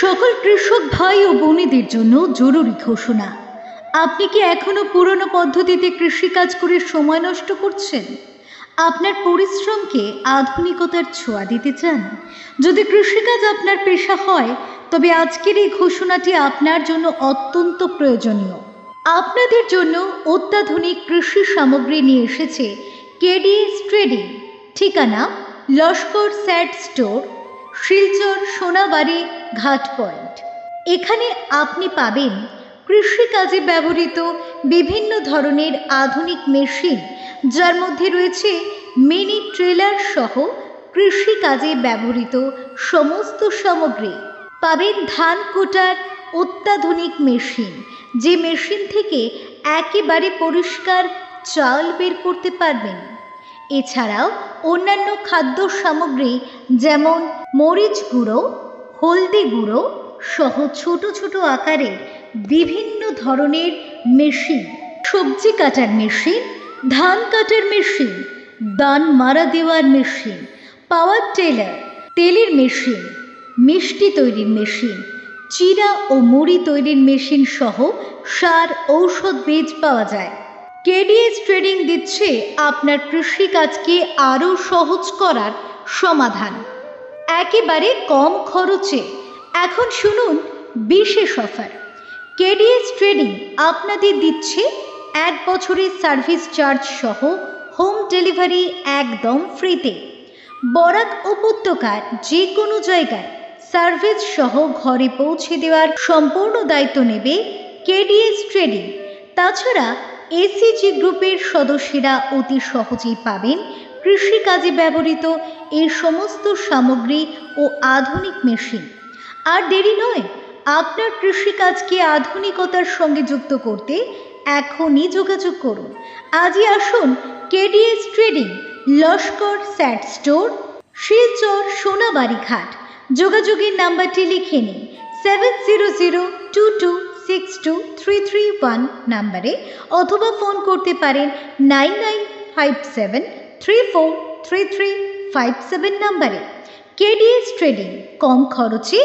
সকল কৃষক ভাই ও বোনেদের জন্য জরুরি ঘোষণা। আপনি কি এখনও পুরনো পদ্ধতিতে কৃষিকাজ করে সময় নষ্ট করছেন? আপনার পরিশ্রমকে আধুনিকতার ছোঁয়া দিতে চান? যদি কৃষিকাজ আপনার পেশা হয়, তবে আজকের এই ঘোষণাটি আপনার জন্য অত্যন্ত প্রয়োজনীয়। আপনাদের জন্য অত্যাধুনিক কৃষি সামগ্রী নিয়ে এসেছে কেডিএস ট্রেডিং ঠিকানা লস্কর স্যাট স্টোর, শিলচর সোনাবাড়ি ঘাট পয়েন্ট। এখানে আপনি পাবেন কৃষিকাজে ব্যবহৃত বিভিন্ন ধরনের আধুনিক মেশিন, যার মধ্যে রয়েছে মিনি ট্রেলার সহ কৃষিকাজে ব্যবহৃত সমস্ত সামগ্রী। পাবেন ধান কোটার অত্যাধুনিক মেশিন, যে মেশিন থেকে একেবারে পরিষ্কার চাল বের করতে পারবেন। এছাড়াও অন্যান্য খাদ্য সামগ্রী, যেমন মরিচ গুঁড়ো হলদি গুঁড়ো সহ ছোট ছোট আকারের বিভিন্ন ধরনের মেশিন। সবজি কাটার মেশিন, ধান কাটার মেশিন, দান মারা দেওয়ার মেশিন, পাওয়ার টেলার, তেলের মেশিন, মিষ্টি তৈরির মেশিন, চিরা ও মুড়ি তৈরির মেশিন সহ সার, ঔষধ, বীজ পাওয়া যায়। কেডিএস ট্রেডিং দিচ্ছে আপনার কৃষিকাজকে আরও সহজ করার সমাধান। একেবারে কম খরচে। এখন শুনুন বিশেষ অফার। কেডিএস ট্রেডিং আপনাদের দিচ্ছে এক বছরের সার্ভিস চার্জ সহ হোম ডেলিভারি একদম ফ্রিতে। বরাক উপত্যকার যে কোনো জায়গায় সার্ভিস সহ ঘরে পৌঁছে দেওয়ার সম্পূর্ণ দায়িত্ব নেবে কেডিএস ট্রেডিং। তাছাড়া এসিজি গ্রুপের সদস্যরা অতি সহজেই পাবেন কৃষিকাজে ব্যবহৃত এই সমস্ত সামগ্রী ও আধুনিক মেশিন। আর দেরি নয়, আপনার কৃষিকাজকে আধুনিকতার সঙ্গে যুক্ত করতে এখনই যোগাযোগ করুন। আজই আসুন কেডিএস ট্রেডিং, লস্কর স্যাট স্টোর, শিলচর সোনাবাড়ি ঘাট। যোগাযোগের নাম্বারটি লিখে নিন seven zero zero two two six two three three one নাম্বারে, অথবা ফোন করতে পারেন nine nine five seven three four three three five seven নাম্বারে কেডিএস ট্রেডিং কম খরচে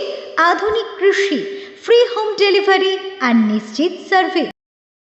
আধুনিক কৃষি ফ্রি হোম ডেলিভারি আর নিশ্চিত সার্ভিস